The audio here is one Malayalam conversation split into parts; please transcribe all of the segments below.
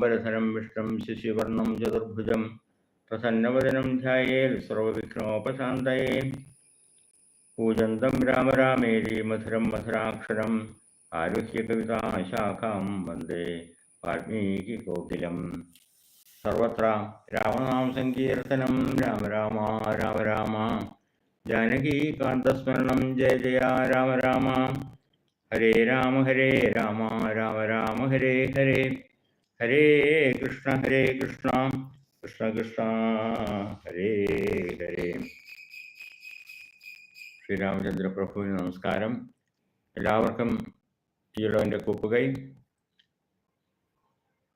ശുക്ലാംബരധരം വിഷ്ണം ശിശുവർണം ചതുർഭുജം പ്രസന്നവദനം ധ്യായേൽ സർവവിഘ്നോപശാന്തയേ. കൂജന്തം രാമരാമേരി മധുരം മധുരാക്ഷരം ആരുഹ്യ കവിതാശാഖാം വന്ദേ വാൽമീകി കോകിലം. സർവത്ര രാമനാം സങ്കീർത്തനം രാമ രാമ രാമ രാമ. ജാനകീ കാന്തസ്മരണം ജയ ജയ രാമ രാമ. ഹരേ രാമ ഹരേ രാമ രാമ രാമ ഹരേ ഹരേ. ഹരേ കൃഷ്ണ ഹരേ കൃഷ്ണ. കൃഷ്ണ കൃഷ്ണ ഹരേ ഹരേ. ശ്രീരാമചന്ദ്ര പ്രഭുവിന് നമസ്കാരം. എല്ലാവർക്കും ഈയിടെ കൂപ്പുകൈ.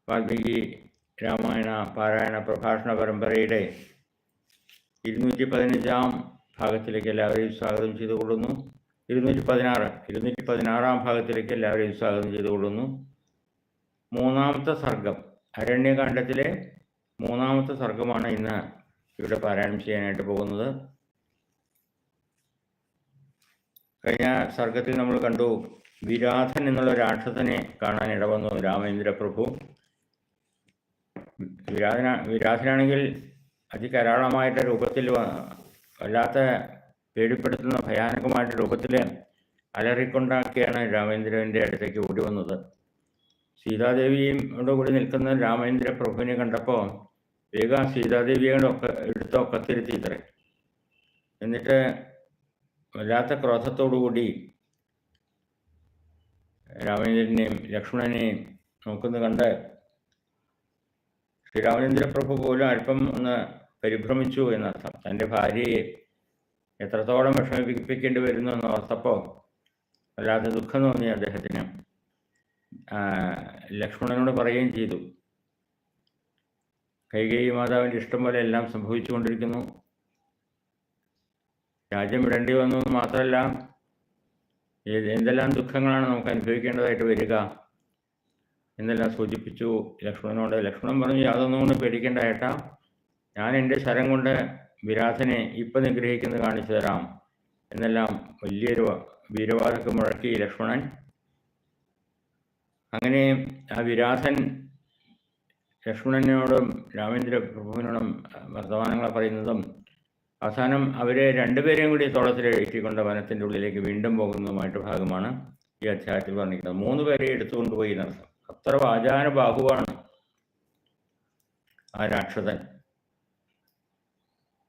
വാൽമീകി രാമായണ പാരായണ പ്രഭാഷണ പരമ്പരയുടെ ഇരുന്നൂറ്റി പതിനഞ്ചാം ഭാഗത്തിലേക്ക് എല്ലാവരെയും സ്വാഗതം ചെയ്തുകൊള്ളുന്നു. ഇരുന്നൂറ്റി പതിനാറ് ഇരുന്നൂറ്റി പതിനാറാം ഭാഗത്തിലേക്ക് എല്ലാവരെയും സ്വാഗതം ചെയ്തുകൊള്ളുന്നു. മൂന്നാമത്തെ സർഗം അരണ്യകാന്ഡത്തിലെ മൂന്നാമത്തെ സർഗമാണ് ഇന്ന് ഇവിടെ പാരായണം ചെയ്യാനായിട്ട് പോകുന്നത്. കഴിഞ്ഞ സർഗത്തിൽ നമ്മൾ കണ്ടു വിരാധൻ എന്നുള്ള രാക്ഷസനെ കാണാൻ ഇടവന്നു രാമേന്ദ്ര പ്രഭു വിരാധന വിരാധനാണെങ്കിൽ അതികരാളമായിട്ട് രൂപത്തിൽ വല്ലാത്ത പേടിപ്പെടുത്തുന്ന ഭയാനകമായിട്ട് രൂപത്തിൽ അലറിക്കൊണ്ടാക്കിയാണ് രാമേന്ദ്രന്റെ അടുത്തേക്ക് ഓടി വന്നത്. സീതാദേവിയും കൂടി നിൽക്കുന്ന രാമേന്ദ്ര പ്രഭുവിനെ കണ്ടപ്പോൾ വേഗം സീതാദേവിയുടെ ഒക്കെ എടുത്ത് ഒക്കത്തിരുത്തി ഇത്രേ. എന്നിട്ട് വല്ലാത്ത ക്രോധത്തോടുകൂടി രാമേന്ദ്രനെയും ലക്ഷ്മണനെയും നോക്കുന്ന കണ്ട് ശ്രീരാമചന്ദ്ര പ്രഭു പോലും അല്പം ഒന്ന് പരിഭ്രമിച്ചു എന്നർത്ഥം. തന്റെ ഭാര്യയെ എത്രത്തോളം വിഷമിപ്പിക്കേണ്ടി വരുന്നു എന്ന് ഓർത്തപ്പോൾ വല്ലാതെ ദുഃഖം തോന്നി അദ്ദേഹത്തിന്. ലക്ഷ്മണനോട് പറയുകയും ചെയ്തു. കൈകേയി മാതാവിന്റെ ഇഷ്ടം പോലെ എല്ലാം സംഭവിച്ചുകൊണ്ടിരിക്കുന്നു. രാജ്യം വിടേണ്ടി വന്നു എന്ന് മാത്രമല്ല എന്തെല്ലാം ദുഃഖങ്ങളാണ് നമുക്ക് അനുഭവിക്കേണ്ടതായിട്ട് വരിക എന്നെല്ലാം സൂചിപ്പിച്ചു ലക്ഷ്മണനോട്. ലക്ഷ്മണൻ പറഞ്ഞു യാതൊന്നും കൊണ്ട് പേടിക്കേണ്ട ഏട്ടാ. ഞാൻ എന്റെ ശരം കൊണ്ട് വിരാധനെ ഇപ്പം നിഗ്രഹിക്കുന്നത് കാണിച്ചു തരാം എന്നെല്ലാം വലിയൊരു വീരവാദക്ക് മുഴക്കി ലക്ഷ്മണൻ. അങ്ങനെ ആ വിരാധൻ ലക്ഷ്മണനോടും രാമേന്ദ്ര പ്രഭുവിനോടും വർത്തമാനങ്ങൾ പറയുന്നതും അവസാനം അവരെ രണ്ടുപേരെയും കൂടി തോളത്തിൽ എഴുത്തിക്കൊണ്ട് വനത്തിന്റെ ഉള്ളിലേക്ക് വീണ്ടും പോകുന്നതുമായിട്ട് ഭാഗമാണ് ഈ അധ്യായത്തിൽ പറഞ്ഞിരിക്കുന്നത്. മൂന്ന് പേരെ എടുത്തുകൊണ്ടുപോയി എന്നർത്ഥം അത്ര വാചാന ബാഹുവാണ് ആ രാക്ഷസൻ.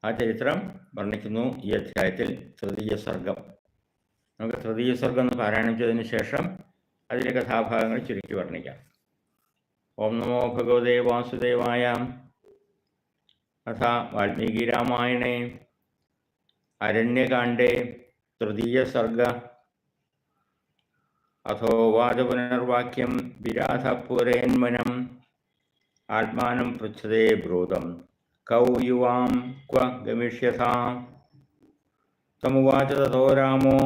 ആ ചരിത്രം വർണിക്കുന്നു ഈ അധ്യായത്തിൽ തൃതീയ സർഗം. നമുക്ക് തൃതീയ സർഗം എന്ന് പാരായണം ശേഷം അതിലെ കഥാഭാഗങ്ങൾ ചുരുക്കി വർണിക്കാം. ഓം നമോ ഭഗവതേ വാസുദേവായ കഥ വാൽമീകി രാമായണേ അരണ്യകാണ്ഡേ തൃതീയ സർഗ അഥോ പുനർവാക്യം വിരാധപുരേന്മനം ആത്മാനം പൃച്ഛതേ ബ്രൂതം കൗ യുവാം ക്വ ഗമിഷ്യഥാ. തമുവാച തഥോ രാമോ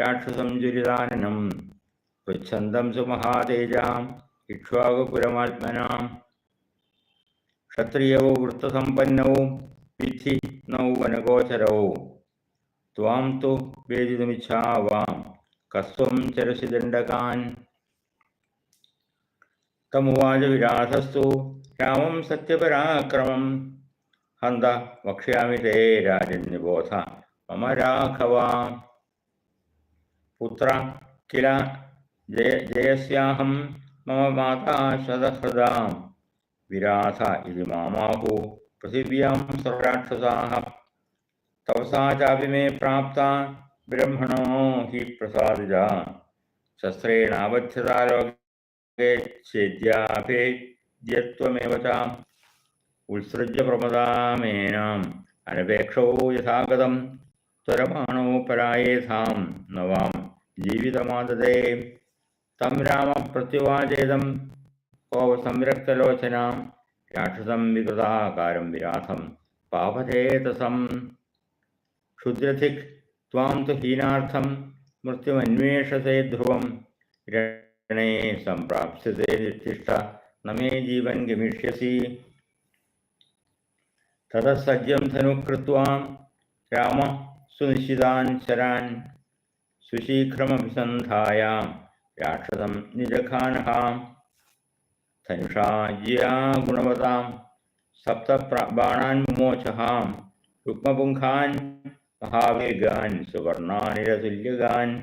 രാക്ഷസം ജുരിതാനനം പൃച്ഛന്തം സുമഹാതേജാം ഇക്ഷ്വാകുപുരമാത്മനാം ക്ഷത്രിയവും വൃത്തസമ്പന്നവും വിധി നൗ വനഗോചരൗ ത്വാം തു വേദിതുമിച്ഛാവാം. കസ്വം ചരസി ദണ്ഡകാൻ. തമുവാച വിരാസസ്തു രാമം സത്യപരാക്രമം. ഹന്ത വക്ഷ്യാമി തേ രാജന്യബോധ. മമ രാഘവാം. പുത്ര കില जय जयस्याहं मम माता सदसदा विराथ इति मामाहु, पृथिव्यां सर्वराक्षसाः। तपसा चापि मे प्राप्ता, ब्रह्मणो हि प्रसादिता। शस्त्रेणाबध्यतारोगे चेद्याभेद्यत्वमेव च उत्सृज्य प्रमदामेनाम्, अनपेक्षो यथागतं त्वरमाणौ परायेथां न वां जीवितमाददे ജീവിതമാദതേ തം രാമ പ്രത്യുവാചേതം കോപ സംരക്തലോചനാം രാക്ഷസം വികൃതാകാരം വിരാധം പാപചേതസം. ക്ഷുദ്രധിക് ത്വാം തു ഹീനാർത്ഥം മൃത്യുമന്വേഷസേ ധ്രുവം. രണേ സംപ്രാപ്സ്യത്തെ നിഷ്ഠ നമേ ജീവൻ ഗമിഷ്യസി. തതസജ്ജം ധനുകൃത്വാം രാമ സുനിശ്ചിതാൻ ശരാൻ സുശീഘ്രമഭിസന്ധായ. രാക്ഷസം व्याक्षतं निजखानः धनुषाय्या गुणवतां सप्तबाणान् मुमोचः रुक्मपुङ्खान् महावेगान् सुवर्णानिरतुल्यगान्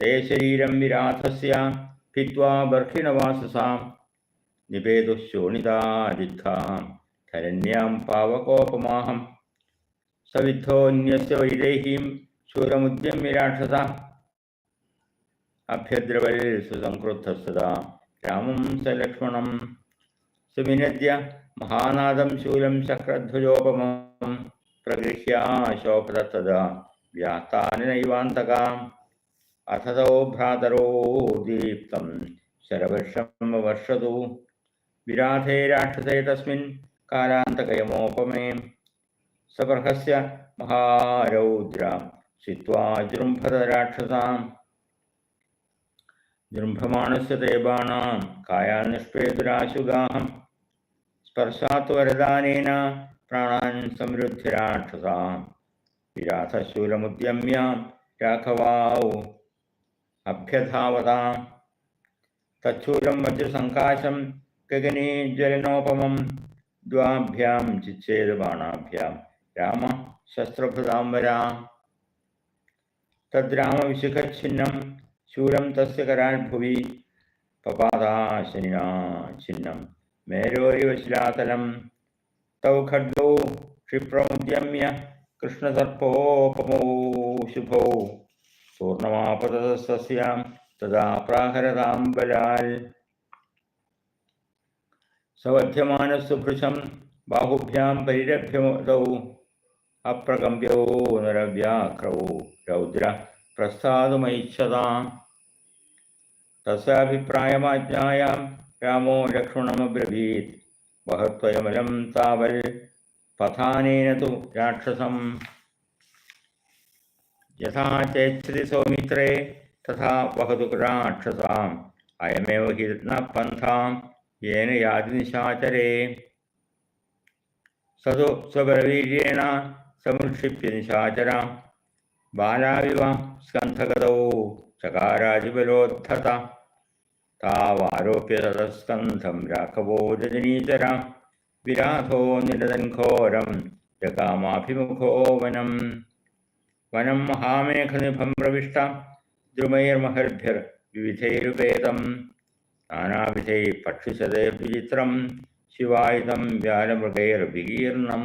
ते शरीरं विराथस्य भित्त्वा बर्हिणवाससां निपेतुश्शोणितादिग्धां धरण्यां पावकोपमाहं सविद्धोऽन्यस्य वैदेहीं शूरमुद्यम विराक्षसा अभ्यद्रवरे सुसंक्रुद्ध सदा रामं स लक्ष्मणं सुविनद्य महानादं शूलं शक्रध्वजोपमं प्रगृह्याशोभतदा व्यातानि नैवान्तकाम् अथतो भ्रातरो दीप्तं शरवर्षं वर्षतु। विराधे राक्षसे तस्मिन् कालान्तकयमोपमे सपर्हस्य महारौद्र चित्वा जृम्भत जृंभमाण से जृम्भमाणस्य काया कायान्निष्पेदुराशुगाहं स्पर्शा वरदान प्राणन समृद्धिराक्षसा विराथशूलमुद्यम्य राघवाौ अभ्यधावतां। तच्छूलं तछूल गगने ज्वलनोपमं द्वाभ्यां चिच्छेदबाणाभ्यां राम तद्राम तद्रामविशिखच्छिन्नं ശൂലം തസ്യ കരാൽഭുവി പപാദാശനിനാ ഛിന്നം മേരോരിവശിലാതലം തൗ ഖഡ്ഗൗ ക്ഷിപ്രമുദ്യമ്യ കൃഷ്ണസർപ്പോപമോ ശുഭോ. പൂർണമാപതസ്യാം തഥാ പ്രാഹരതാംബലാൽ സവധ്യമാനസുഭൃശം ബാഹുഭ്യാം പരിരഭ്യമതൗ അപ്രകമ്പ്യോ നരവ്യാക്രൗ രൗദ്ര പ്രസാദമൈച്ഛതാം തസ്യാഭിപ്രായമാജ്ഞായാം രാമോ ലക്ഷ്മണമബ്രവീത്. വഹത്വയമലം താവൽ പഥാനേന തു രാക്ഷസം. യഥാ ചേച്ഛതി സൗമിത്രേ തഥാ വഹതു രാക്ഷസാം. അയമേവ ഹി ന പന്ഥാം യേന യാതി നിശാചരേ. സതു സ്വബലവീര്യേണ സമുക്ഷിപ്യ നിശാചരാം. ബാലാവിവ സ്കന്ധഗതൗ ചകാരാജിബലോദ്ധത. താവാരോപ്യ തതസ്കന്ധം രാഘവോ രജനീചര വിരാധോ നിരതൻഘോരം ജകാമാഭിമുഖോ വനം. വനം മഹാമേഘനിഭം പ്രവിഷ്ട. ദ്രുമൈർമഹർഭ്യർ വിവിധൈരുപേതം. നാനാവിധൈ പക്ഷിശതേ വിചിത്രം. ശിവായുധം വ്യാലമൃഗൈർവികീർണം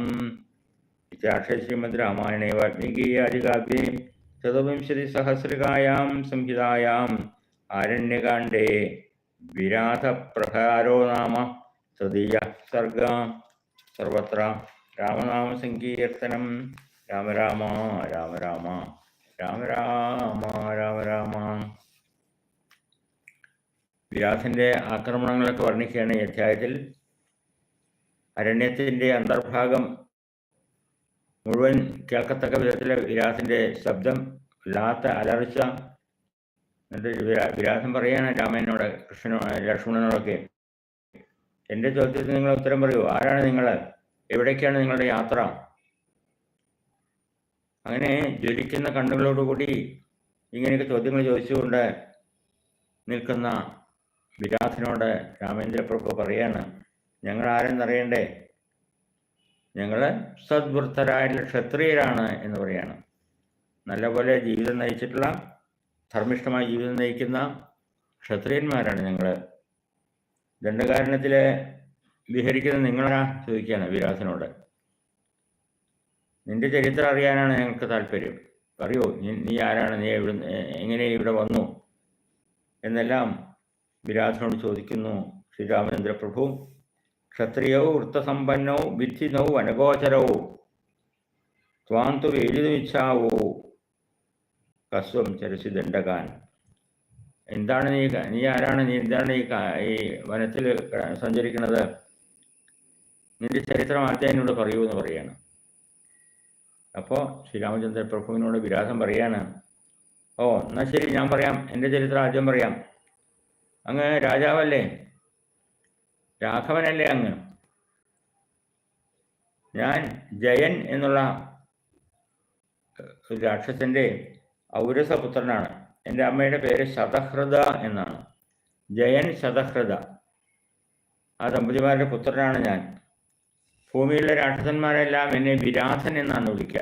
इत्यार्थे श्रीमद्रामायणे वाल्मीकीयादिकाव्ये चतुर्विंशतिसहस्रिकायां संहितायाम् आरण्यकाण्डे विराधप्रहारो नाम तृतीयः सर्गः सर्वत्र रामनामसङ्कीर्तनं राम राम राम राम രാമ രാമ രാമ രാമ വ്യാസന്റെ ആക്രമണങ്ങളൊക്കെ വർണിക്കുകയാണ് ഈ അധ്യായത്തിൽ അരണ്യത്തിന്റെ അന്തർഭാഗം മുഴുവൻ കേൾക്കത്തക്ക വിധത്തിലെ വിരാസിന്റെ ശബ്ദം ലാത്ത അലർച്ച എന്നിട്ട് വിരാഥൻ പറയാണ് രാമനോട് കൃഷ്ണനോ ലക്ഷ്മണനോടൊക്കെ. എന്റെ ചോദ്യത്തിന് നിങ്ങൾ ഉത്തരം പറയൂ. ആരാണ് നിങ്ങൾ എവിടേക്കാണ് നിങ്ങളുടെ യാത്ര? അങ്ങനെ ജ്വലിക്കുന്ന കണ്ണുകളോടുകൂടി ഇങ്ങനെയൊക്കെ ചോദ്യങ്ങൾ ചോദിച്ചുകൊണ്ട് നിൽക്കുന്ന വിരാസിനോട് രാമേന്ദ്രപ്രഭു പറയാണ് ഞങ്ങൾ ആരെന്നറിയണ്ടേ ഞങ്ങൾ സദ്വൃത്തരായിട്ടുള്ള ക്ഷത്രിയരാണ് എന്ന് പറയാണ്. നല്ലപോലെ ജീവിതം നയിച്ചിട്ടുള്ള ധർമ്മിഷ്ഠമായ ജീവിതം നയിക്കുന്ന ക്ഷത്രിയന്മാരാണ് ഞങ്ങൾ ദണ്ഡകാരണത്തിൽ വിഹരിക്കുന്ന നിങ്ങളാ ചോദിക്കുകയാണ് വിരാസനോട് നിന്റെ ചരിത്രം അറിയാനാണ് ഞങ്ങൾക്ക് താല്പര്യം. പറയൂ നീ ആരാണ്? നീ എവിടെ എങ്ങനെ ഇവിടെ വന്നു? എന്നെല്ലാം വിരാസനോട് ചോദിക്കുന്നു ശ്രീരാമചന്ദ്ര പ്രഭു ക്ഷത്രിയൗ വൃത്തസമ്പന്നൗ വിദ്ധിനൗ വനഗോചരൗ. ത്വാന്തു തു വേദിതുമിച്ഛാവോ കസ്വം ചരസി ദണ്ഡകാൻ. എന്താണ് നീ നീ ആരാണ് നീ എന്താണ് ഈ ഈ വനത്തിൽ സഞ്ചരിക്കുന്നത്? നിന്റെ ചരിത്രം ആദ്യം എന്നോട് പറയൂ എന്ന് പറയാണ്. അപ്പോൾ ശ്രീരാമചന്ദ്ര പ്രഭുവിനോട് വിരാസം പറയാണ്. ഓ എന്നാൽ ശരി ഞാൻ പറയാം. എന്റെ ചരിത്രം ആദ്യം പറയാം. അങ്ങ് രാജാവല്ലേ? രാഘവനല്ലേ അങ്ങ്? ഞാൻ ജയൻ എന്നുള്ള രാക്ഷസന്റെ ഔരസപുത്രനാണ്. എന്റെ അമ്മയുടെ പേര് ശതഹൃദ എന്നാണ്. ജയൻ ശതഹൃദ. ആ ദമ്പതിമാരുടെ പുത്രനാണ് ഞാൻ. ഭൂമിയിലെ രാക്ഷസന്മാരെല്ലാം എന്നെ വിരാധൻ എന്നാണ് വിളിക്കുക.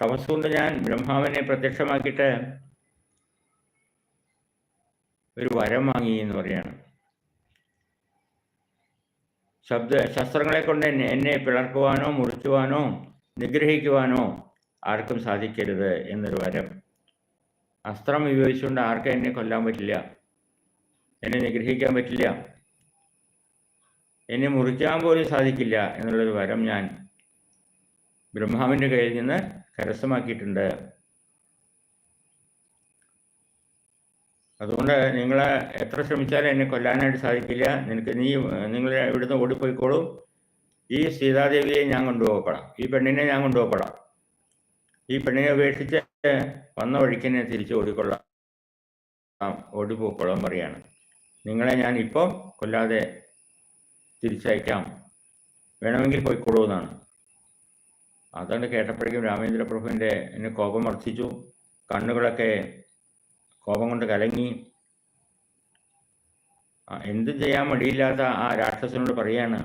തപസ്സുകൊണ്ട് ഞാൻ ബ്രഹ്മാവിനെ പ്രത്യക്ഷമാക്കിയിട്ട് ഒരു വരം വാങ്ങി എന്ന് പറയാണ്. ശബ്ദ ശസ്ത്രങ്ങളെ കൊണ്ട് എന്നെ എന്നെ പിളർക്കുവാനോ മുറിക്കുവാനോ നിഗ്രഹിക്കുവാനോ ആർക്കും സാധിക്കരുത് എന്നൊരു വരം. അസ്ത്രം ഉപയോഗിച്ചുകൊണ്ട് ആർക്കും എന്നെ കൊല്ലാൻ പറ്റില്ല. എന്നെ നിഗ്രഹിക്കാൻ പറ്റില്ല. എന്നെ മുറിക്കാൻ പോലും സാധിക്കില്ല എന്നുള്ളൊരു വരം ഞാൻ ബ്രഹ്മാവിന്റെ കയ്യിൽ നിന്ന് കരസ്ഥമാക്കിയിട്ടുണ്ട്. അതുകൊണ്ട് നിങ്ങൾ എത്ര ശ്രമിച്ചാലും എന്നെ കൊല്ലാനായിട്ട് സാധിക്കില്ല. നിനക്ക് നീ നിങ്ങൾ ഇവിടുന്ന് ഓടിപ്പോയിക്കോളും. ഈ സീതാദേവിയെ ഞാൻ കൊണ്ടുപോകപ്പെടാം. ഈ പെണ്ണിനെ ഞാൻ കൊണ്ടുപോകപ്പെടാം. ഈ പെണ്ണിനെ ഉപേക്ഷിച്ച് വന്ന വഴിക്ക് തിരിച്ച് ഓടിക്കൊള്ളാം. ഓടിപ്പോക്കോളാം പറയാണ്. നിങ്ങളെ ഞാൻ ഇപ്പോൾ കൊല്ലാതെ തിരിച്ചയക്കാം. വേണമെങ്കിൽ പോയിക്കോളൂ എന്നാണ്. അതുകൊണ്ട് കേട്ടപ്പോഴേക്കും രാമേന്ദ്രപ്രഭുവിന്റെ എന്നെ കോപം വർദ്ധിച്ചു. കണ്ണുകളൊക്കെ കോപം കൊണ്ട് കലങ്ങി. എന്ത് ചെയ്യാൻ മടിയില്ലാത്ത ആ രാക്ഷസനോട് പറയാണ്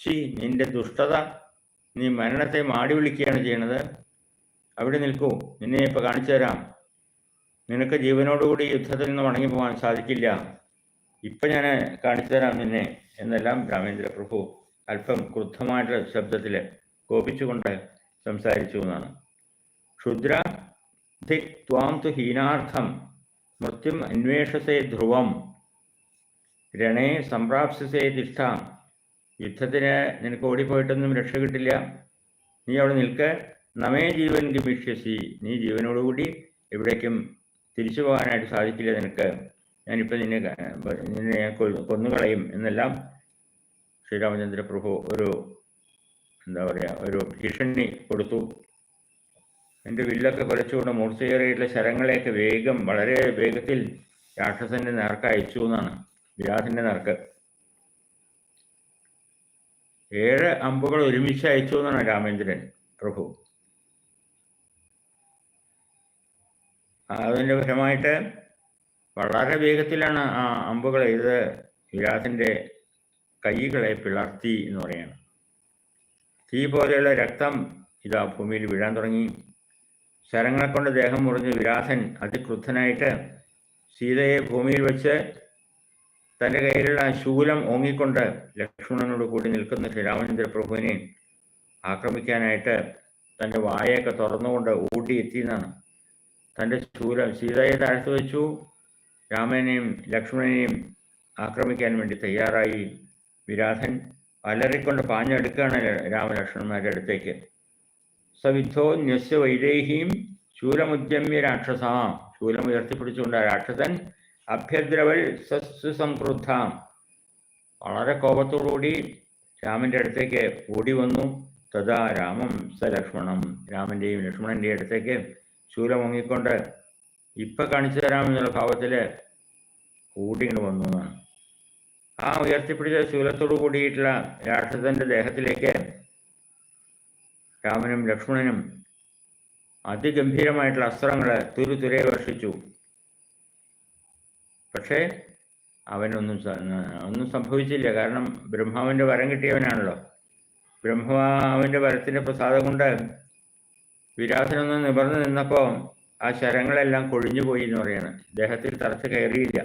ചി നിന്റെ ദുഷ്ടത നീ മരണത്തെ മാടി വിളിക്കുകയാണ് ചെയ്യണത്. അവിടെ നിൽക്കൂ നിന്നെ ഇപ്പോൾ കാണിച്ചു തരാം. നിനക്ക് ജീവനോടുകൂടി യുദ്ധത്തിൽ നിന്ന് മടങ്ങി പോകാൻ സാധിക്കില്ല. ഇപ്പം ഞാൻ കാണിച്ചു തരാം നിന്നെ എന്നെല്ലാം രാമേന്ദ്ര പ്രഭു അല്പം ക്രുദ്ധമായിട്ടുള്ള ശബ്ദത്തിൽ കോപിച്ചുകൊണ്ട് സംസാരിച്ചു എന്നാണ്. ക്ഷുദ്ര ധിക് ത്വാം തു ഹീനാർത്ഥം മൃത്യും അന്വേഷസേ ധ്രുവം രണേ സംപ്രാപ്സിസേ തിഷ്ഠ. യുദ്ധത്തിന് നിനക്ക് ഓടിപ്പോയിട്ടൊന്നും രക്ഷ കിട്ടില്ല. നീ അവിടെ നിൽക്ക്. നമേ ജീവൻ ഗമിഷ്യസി. നീ ജീവനോടുകൂടി എവിടേക്കും തിരിച്ചു പോകാനായിട്ട് സാധിക്കില്ല നിനക്ക്. ഞാനിപ്പോൾ നിന്നെ നിന്നെ ഞാൻ കൊന്നുകളയും എന്നെല്ലാം ശ്രീരാമചന്ദ്ര പ്രഭു ഒരു എന്താ പറയുക ഒരു ഭീഷണി കൊടുത്തു. എന്റെ വില്ലൊക്കെ കുലച്ചുകൊണ്ട് മൂർച്ചയേറിയിട്ടുള്ള ശരങ്ങളെയൊക്കെ വേഗം വളരെ വേഗത്തിൽ രാക്ഷസന്റെ നേർക്ക് അയച്ചു എന്നാണ് വിരാസിന്റെ നേർക്ക്. ഏഴ് അമ്പുകൾ ഒരുമിച്ച് അയച്ചു എന്നാണ് രാമേന്ദ്രൻ പ്രഭു. അതിന്റെ ഫലമായിട്ട് വളരെ വേഗത്തിലാണ് ആ അമ്പുകൾ ഇത് വിരാസിന്റെ കൈകളെ പിളർത്തി എന്ന് പറയുന്നത്. തീ പോലെയുള്ള രക്തം ഇതാ ഭൂമിയിൽ വീഴാൻ തുടങ്ങി. ശരങ്ങളെ കൊണ്ട് ദേഹം മുറിഞ്ഞ് വിരാസൻ അതിക്രുദ്ധനായിട്ട് സീതയെ ഭൂമിയിൽ വെച്ച് തന്റെ കയ്യിലുള്ള ശൂലം ഓങ്ങിക്കൊണ്ട് ലക്ഷ്മണനോട് കൂടി നിൽക്കുന്ന ശ്രീരാമചന്ദ്ര പ്രഭുവിനെ ആക്രമിക്കാനായിട്ട് തന്റെ വായയൊക്കെ തുറന്നുകൊണ്ട് ഓടിയെത്തിയെന്നാണ് തന്റെ ശൂലം സീതയെ താഴ്ത്തു വെച്ചു. രാമനെയും ലക്ഷ്മണനെയും ആക്രമിക്കാൻ വേണ്ടി തയ്യാറായി വിരാധൻ അലറിക്കൊണ്ട് പാഞ്ഞെടുക്കുകയാണ് രാമലക്ഷ്മണന്മാരുടെ അടുത്തേക്ക്. സവിദ്ധോ ന്യസ്യ വൈദേഹിയും ശൂലമുദ്യമ്യ രാക്ഷസ. ശൂലം ഉയർത്തിപ്പിടിച്ചുകൊണ്ട് രാക്ഷസൻ അഭ്യദ്രവൽ സസ്സുസംക്രുദ്ധ വളരെ കോപത്തോടുകൂടി രാമന്റെ അടുത്തേക്ക് ഓടി വന്നു. തഥാ രാമം സ ലക്ഷ്മണം. രാമന്റെയും ലക്ഷ്മണന്റെയും അടുത്തേക്ക് ശൂലം മുങ്ങിക്കൊണ്ട് ഇപ്പൊ കാണിച്ചു തരാമെന്നുള്ള ഭാവത്തിൽ ഓടിങ്ങനെ വന്നു. ആ ഉയർത്തിപ്പിടിച്ച ശൂലത്തോടു കൂടിയിട്ടുള്ള രാക്ഷസന്റെ ദേഹത്തിലേക്ക് രാമനും ലക്ഷ്മണനും അതിഗംഭീരമായിട്ടുള്ള അസ്ത്രങ്ങൾ തുരുതുരെ വർഷിച്ചു. പക്ഷേ അവനൊന്നും ഒന്നും സംഭവിച്ചില്ല. കാരണം ബ്രഹ്മാവിന്റെ വരം കിട്ടിയവനാണല്ലോ. ബ്രഹ്മാവിന്റെ വരത്തിന്റെ പ്രസാദം കൊണ്ട് വിരാസനൊന്ന് നിവർന്നു നിന്നപ്പോൾ ആ ശരങ്ങളെല്ലാം കൊഴിഞ്ഞു പോയി എന്ന് പറയാണ്. ദേഹത്തിൽ തറച്ച് കയറിയില്ല.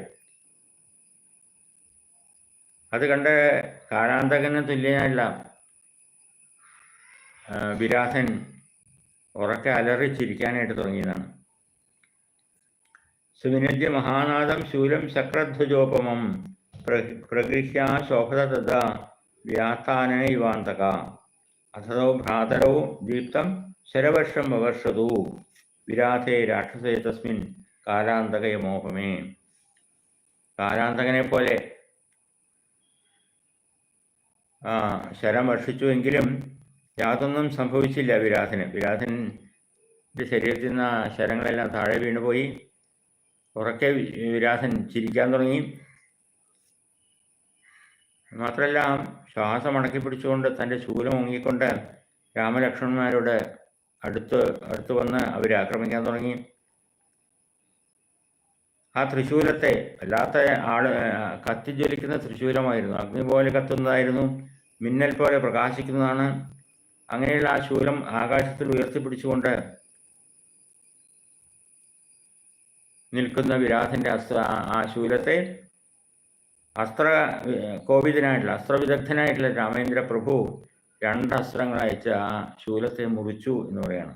അത് കണ്ട് കാലാന്തകന് തുല്യനല്ല വിരാസൻ ഉറക്കെ അലറി ചിരിക്കാനായിട്ട് തുടങ്ങിയതാണ്. സുവിനദ്യ മഹാനാദം ശൂലം ചക്രധ്വജോപമം പ്രഗൃഹ്യ ശോഭത തഥാ വ്യാത്താനന ഇവാന്തക അഥതോ ഭ്രാതരോ ദീപ്തം ശരവർഷം വവർഷതു വിരാധേ രാക്ഷസേ തസ്മിൻ കാലാന്തകയമോഹമേ കാലാന്തകനെ പോലെ ശരം വർഷിച്ചുവെങ്കിലും യാതൊന്നും സംഭവിച്ചില്ല വിരാധന്. വിരാധന്റെ ശരീരത്തിൽ നിന്ന് ആ ശരങ്ങളെല്ലാം താഴെ വീണുപോയി. ഉറക്കെ വിരാധൻ ചിരിക്കാൻ തുടങ്ങി. മാത്രമല്ല ശ്വാസം അടക്കി പിടിച്ചുകൊണ്ട് തന്റെ ശൂലം മുങ്ങിക്കൊണ്ട് രാമലക്ഷ്മണന്മാരോട് അടുത്ത് അടുത്ത് വന്ന് അവരെ ആക്രമിക്കാൻ തുടങ്ങി. ആ തൃശൂലത്തെ വല്ലാത്ത ആൾ കത്തിജ്വലിക്കുന്ന തൃശൂലമായിരുന്നു. അഗ്നി പോലെ കത്തുന്നതായിരുന്നു. മിന്നൽ പോലെ പ്രകാശിക്കുന്നതാണ്. അങ്ങനെയുള്ള ആ ശൂലം ആകാശത്തിൽ ഉയർത്തിപ്പിടിച്ചുകൊണ്ട് നിൽക്കുന്ന വിരാധന്റെ അസ്ത്ര ആ ശൂലത്തെ അസ്ത്ര കോവിദനായിട്ടുള്ള അസ്ത്രവിദഗ്ധനായിട്ടുള്ള രാമേന്ദ്ര പ്രഭു രണ്ട് അസ്ത്രങ്ങൾ അയച്ച് ആ ശൂലത്തെ മുറിച്ചു എന്ന് പറയുകയാണ്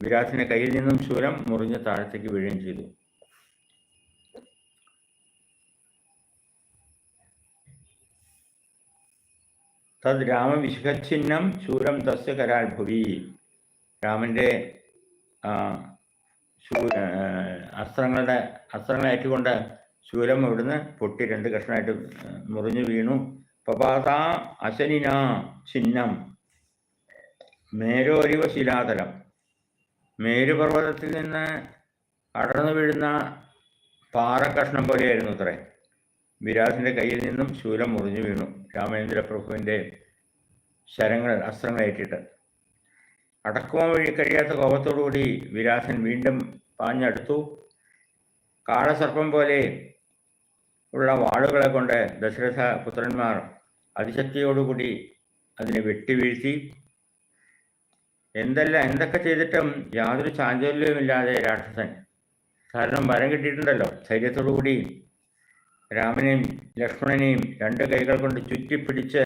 വിരാറ്റിന്റെ കയ്യിൽ നിന്നും ശൂലം മുറിഞ്ഞ് താഴത്തേക്ക് വീഴുകയും ചെയ്തു. തത് രാമവിശുഖഛിന്നം ശൂരം തസ്യ കരാൽ ഭുവി രാമന്റെ അസ്ത്രങ്ങളുടെ അസ്ത്രങ്ങളേറ്റുകൊണ്ട് ശൂരം അവിടുന്ന് പൊട്ടി രണ്ട് കഷ്ണമായിട്ട് മുറിഞ്ഞു വീണു. പപാത അശനിന ചിഹ്നം. മേരോരിവ ശിലാതലം. മേരുപർവതത്തിൽ നിന്ന് അടർന്നു വീഴുന്ന പാറക്കഷ്ണം പോലെയായിരുന്നു അത്രേ. വിരാസിന്റെ കയ്യിൽ നിന്നും ശൂലം മുറിഞ്ഞു വീണു. രാമേന്ദ്ര പ്രഭുവിന്റെ ശരങ്ങൾ അസ്ത്രങ്ങളേറ്റിട്ട്. അടക്കുവാൻ വഴി കഴിയാത്ത കോപത്തോടുകൂടി വിരാസൻ വീണ്ടും പാഞ്ഞടുത്തു. കാളസർപ്പം പോലെ ഉള്ള വാളുകളെ കൊണ്ട് ദശരഥ പുത്രന്മാർ അതിശക്തിയോടുകൂടി അതിനെ വെട്ടിവീഴ്ത്തി. എന്തല്ല എന്തൊക്കെ ചെയ്തിട്ടും യാതൊരു ചാഞ്ചല്യവുമില്ലാതെ രാക്ഷസൻ. കാരണം വരം കിട്ടിയിട്ടുണ്ടല്ലോ. ധൈര്യത്തോടുകൂടി രാമനെയും ലക്ഷ്മണനെയും രണ്ട് കൈകൾ കൊണ്ട് ചുറ്റിപ്പിടിച്ച്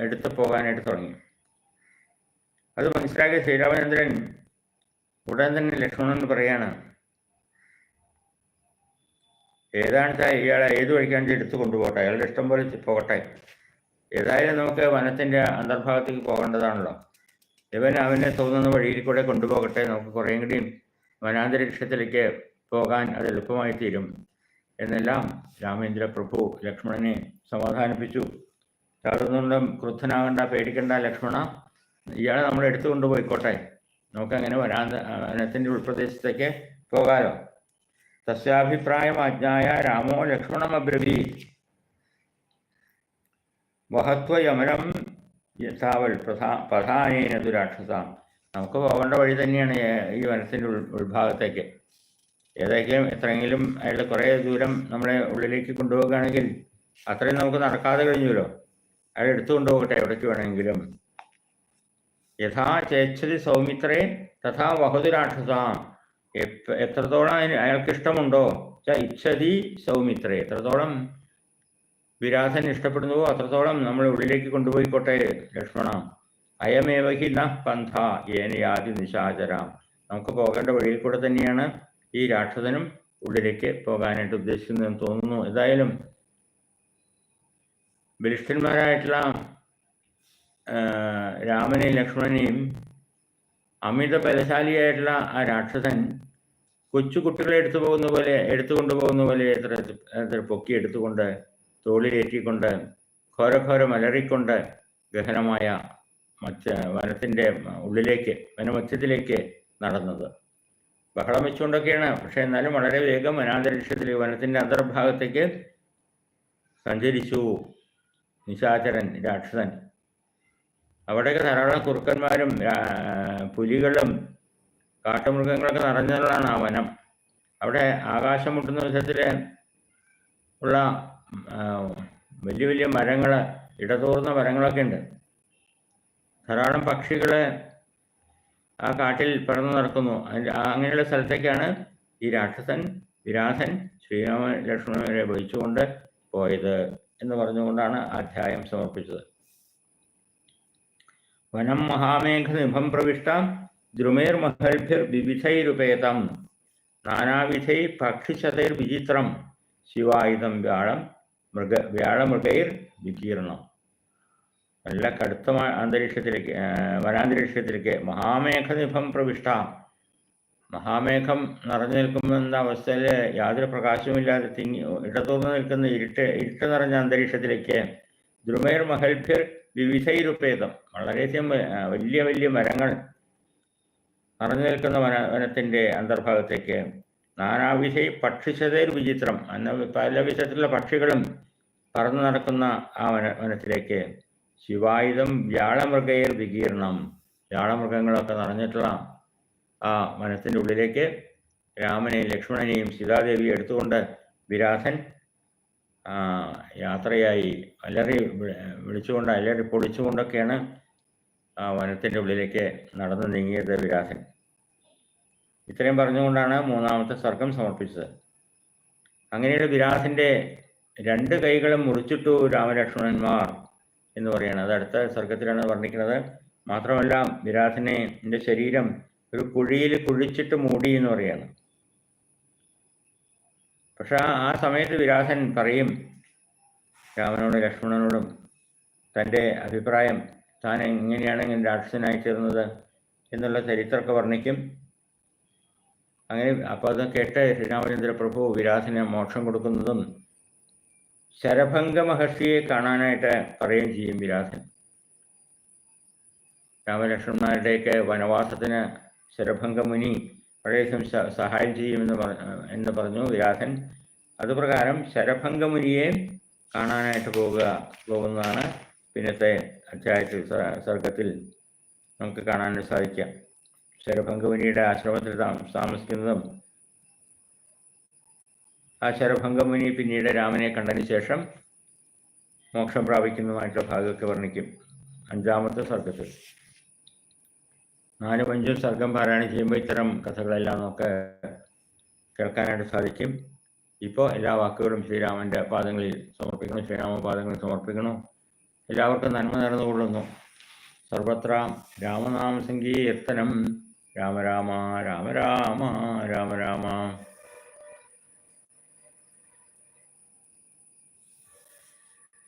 എടുത്തു പോകാനായിട്ട് തുടങ്ങി. അത് മനസ്സിലാക്കിയ ശ്രീരാമചന്ദ്രൻ ഉടൻ തന്നെ ലക്ഷ്മണൻ പറയാണ് ഏതാണ് ഇയാളെ ഏത് വഴിക്കാണ്ട് എടുത്തു കൊണ്ടുപോകട്ടെ? അയാളുടെ ഇഷ്ടം പോലെ പോകട്ടെ. ഏതായാലും നമുക്ക് വനത്തിന്റെ അന്തർഭാഗത്തേക്ക് പോകേണ്ടതാണല്ലോ. ഇവൻ അവനെ തോന്നുന്ന വഴിയിൽ കൂടെ കൊണ്ടുപോകട്ടെ. നമുക്ക് കുറേയും കൂടി വനാന്തരീക്ഷത്തിലേക്ക് പോകാൻ അത് എളുപ്പമായി തീരും. എന്നെല്ലാം രാമേന്ദ്ര പ്രഭു ലക്ഷ്മണനെ സമാധാനിപ്പിച്ചു. ചാടുന്നുണ്ടും ക്രുദ്ധനാകണ്ട പേടിക്കണ്ട ലക്ഷ്മണ ഇയാളെ നമ്മൾ എടുത്തു നമുക്ക് അങ്ങനെ വരാൻ വനത്തിന്റെ ഉൾപ്രദേശത്തേക്ക് പോകാലോ. തസ്യാഭിപ്രായം രാമോ രാമോ അബ്രവീ. മഹത്വയമരം യഥാവൽ പ്രധാ പ്രധാനേനതു രാക്ഷസ. നമുക്ക് പോകേണ്ട വഴി തന്നെയാണ് ഈ വനത്തിന്റെ ഉൾ ഉൾഭാഗത്തേക്ക്. ഏതൊക്കെയും എത്രയെങ്കിലും അയാൾ കുറേ ദൂരം നമ്മളെ ഉള്ളിലേക്ക് കൊണ്ടുപോകുകയാണെങ്കിൽ അത്രയും നമുക്ക് നടക്കാതെ കഴിഞ്ഞല്ലോ അയാൾ എടുത്തു കൊണ്ടുപോകട്ടെ എവിടേക്ക് വേണമെങ്കിലും. യഥാ ചേച്ചതി സൗമിത്രേ തഥാ വഹുതിരാക്ഷസ എത്രത്തോളം അയാൾക്ക് ഇഷ്ടമുണ്ടോ? ഇച്ഛതി സൗമിത്രേ. എത്രത്തോളം വിരാസൻ ഇഷ്ടപ്പെടുന്നുവോ അത്രത്തോളം നമ്മൾ ഉള്ളിലേക്ക് കൊണ്ടുപോയിക്കോട്ടെ ലക്ഷ്മണ. അയമേവഹി ന പന്ഥ ഏനയാതി നിശാചരാം. നമുക്ക് പോകേണ്ട വഴിയിൽ കൂടെ തന്നെയാണ് ഈ രാക്ഷസനും ഉള്ളിലേക്ക് പോകാനായിട്ട് ഉദ്ദേശിക്കുന്നതെന്ന് തോന്നുന്നു. ഏതായാലും ബലിഷ്ഠന്മാരായിട്ടുള്ള രാമനെയും ലക്ഷ്മണനെയും അമിത ബലശാലിയായിട്ടുള്ള ആ രാക്ഷസൻ കൊച്ചു കുട്ടികളെ എടുത്തു പോകുന്ന പോലെ എടുത്തു കൊണ്ടുപോകുന്ന പോലെ എത്ര എത്ര പൊക്കി എടുത്തുകൊണ്ട് തോളിലേറ്റിക്കൊണ്ട് ഘോരഘോര മലറിക്കൊണ്ട് ഗഹനമായ മച്ച വനത്തിന്റെ ഉള്ളിലേക്ക് വനമച്ചത്തിലേക്ക് നടന്നത്. ബഹളം വെച്ചുകൊണ്ടൊക്കെയാണ്. പക്ഷേ എന്നാലും വളരെ വേഗം വനാന്തരീക്ഷത്തിൽ വനത്തിന്റെ അന്തർഭാഗത്തേക്ക് സഞ്ചരിച്ചു നിശാചരൻ രാക്ഷസൻ. അവിടെയൊക്കെ ധാരാളം കുറുക്കന്മാരും പുലികളും കാട്ടുമൃഗങ്ങളൊക്കെ നിറഞ്ഞതാണ് ആ വനം. അവിടെ ആകാശം മുട്ടുന്ന വിധത്തിൽ ഉള്ള വലിയ വലിയ മരങ്ങൾ ഇടതൂർന്ന മരങ്ങളൊക്കെ ഉണ്ട്. ധാരാളം പക്ഷികൾ ആ കാട്ടിൽ പറന്നു നടക്കുന്നു. അങ്ങനെയുള്ള സ്ഥലത്തേക്കാണ് ഈ രാക്ഷസൻ വിരാസൻ ശ്രീരാമ ലക്ഷ്മണരെ വഹിച്ചുകൊണ്ട് പോയത് എന്ന് പറഞ്ഞുകൊണ്ടാണ് അധ്യായം സമർപ്പിച്ചത്. വനം മഹാമേഘനിഭം പ്രവിഷ്ട ദ്രുമേർ മഹൽഭിർ വിവിധൈരുപേതം നാനാവിധൈ പക്ഷിശതൈർ വിചിത്രം ശിവായുധം വ്യാഴം മൃഗ വ്യാഴമൃഗൈർ വികീർണം. നല്ല കടുത്ത അന്തരീക്ഷത്തിലേക്ക് വനാന്തരീക്ഷത്തിലേക്ക്. മഹാമേഘനിഭം പ്രവിഷ്ട. മഹാമേഘം നിറഞ്ഞു നിൽക്കുന്ന അവസ്ഥയിൽ യാതൊരു പ്രകാശവുമില്ലാതെ തിങ്ങി ഇടത്തുനിന്ന് നിൽക്കുന്ന ഇരുട്ട് ഇരുട്ട് നിറഞ്ഞ അന്തരീക്ഷത്തിലേക്ക്. ദ്രുമേർ മഹൽഭ്യർ രൂപേതം വളരെയധികം വലിയ വലിയ മരങ്ങൾ നിറഞ്ഞു നിൽക്കുന്ന വന വനത്തിന്റെ അന്തർഭാഗത്തേക്ക്. നാനാവിധ പക്ഷിശതയിൽ വിചിത്രം. അന്ന പല വിധത്തിലുള്ള പക്ഷികളും പറന്നു നടക്കുന്ന ആ വന വനത്തിലേക്ക്. ശിവായുധം വ്യാഴമൃഗയിൽ വികീർണം. വ്യാഴമൃഗങ്ങളൊക്കെ നിറഞ്ഞിട്ടുള്ള ആ മനസ്സിന്റെ ഉള്ളിലേക്ക് രാമനെയും ലക്ഷ്മണനെയും സീതാദേവിയെ എടുത്തുകൊണ്ട് വിരാധൻ യാത്രയായി അലറി വിളിച്ചുകൊണ്ട് അലറി പൊളിച്ചുകൊണ്ടൊക്കെയാണ് ആ വനത്തിന്റെ ഉള്ളിലേക്ക് നടന്നു നീങ്ങിയത് വിരാധൻ ഇത്രയും പറഞ്ഞുകൊണ്ടാണ് മൂന്നാമത്തെ സർഗം സമർപ്പിച്ചത്. അങ്ങനെയുള്ള വിരാസിന്റെ രണ്ട് കൈകളും മുറിച്ചിട്ടു രാമലക്ഷ്മണന്മാർ എന്ന് പറയുന്നത് അത് അടുത്ത സർഗത്തിലാണ് വർണിക്കുന്നത്. മാത്രമല്ല വിരാധനെ എന്റെ ശരീരം ഒരു കുഴിയിൽ കുഴിച്ചിട്ട് മൂടി എന്ന് പറയാണ് പക്ഷെ ആ സമയത്ത് വിരാധൻ പറയും രാമനോടും ലക്ഷ്മണനോടും തന്റെ അഭിപ്രായം താൻ എങ്ങനെയാണ് ഇങ്ങനെ രാക്ഷസനായി ചേർന്നത് എന്നുള്ള ചരിത്രമൊക്കെ വർണിക്കും. അങ്ങനെ അപ്പോൾ അത് കേട്ട് ശ്രീരാമചന്ദ്ര പ്രഭു വിരാധന് മോക്ഷം കൊടുക്കുന്നതും ശരഭംഗ മഹർഷിയെ കാണാനായിട്ട് പറയുകയും ചെയ്യും വിരാസൻ രാമലക്ഷ്മണന്മാരുടെയൊക്കെ വനവാസത്തിന് ശരഭംഗ മുനി സ- സഹായം ചെയ്യുമെന്ന് എന്ന് പറഞ്ഞു വിരാസൻ അതുപ്രകാരം ശരഭംഗ മുനിയെ കാണാനായിട്ട് പോകുക പോകുന്നതാണ് പിന്നത്തെ അധ്യായത്തിൽ സർഗത്തിൽ നമുക്ക് കാണാനായിട്ട് സാധിക്കുക. ശരഭംഗ മുനിയുടെ ആശ്രമത്തിൽ താമസിക്കുന്നതും ആ ശരഭംഗമുനി പിന്നീട് രാമനെ കണ്ടതിന് ശേഷം മോക്ഷം പ്രാപിക്കുന്നതുമായിട്ടുള്ള ഭാഗമൊക്കെ വർണിക്കും. അഞ്ചാമത്തെ സർഗത്തിൽ. നാലും അഞ്ചും സർഗം പാരായണം ചെയ്യുമ്പോൾ ഇത്തരം കഥകളെല്ലാം നമുക്ക് കേൾക്കാനായിട്ട് സാധിക്കും. ഇപ്പോൾ എല്ലാ വാക്കുകളും ശ്രീരാമന്റെ പാദങ്ങളിൽ സമർപ്പിക്കണം ശ്രീരാമ പാദങ്ങളിൽ സമർപ്പിക്കണം എല്ലാവർക്കും നന്മ നടന്നുകൊള്ളുന്നു സർവത്ര രാമനാമ സങ്കീർത്തനം രാമ രാമ രാമ രാമ രാമ രാമ.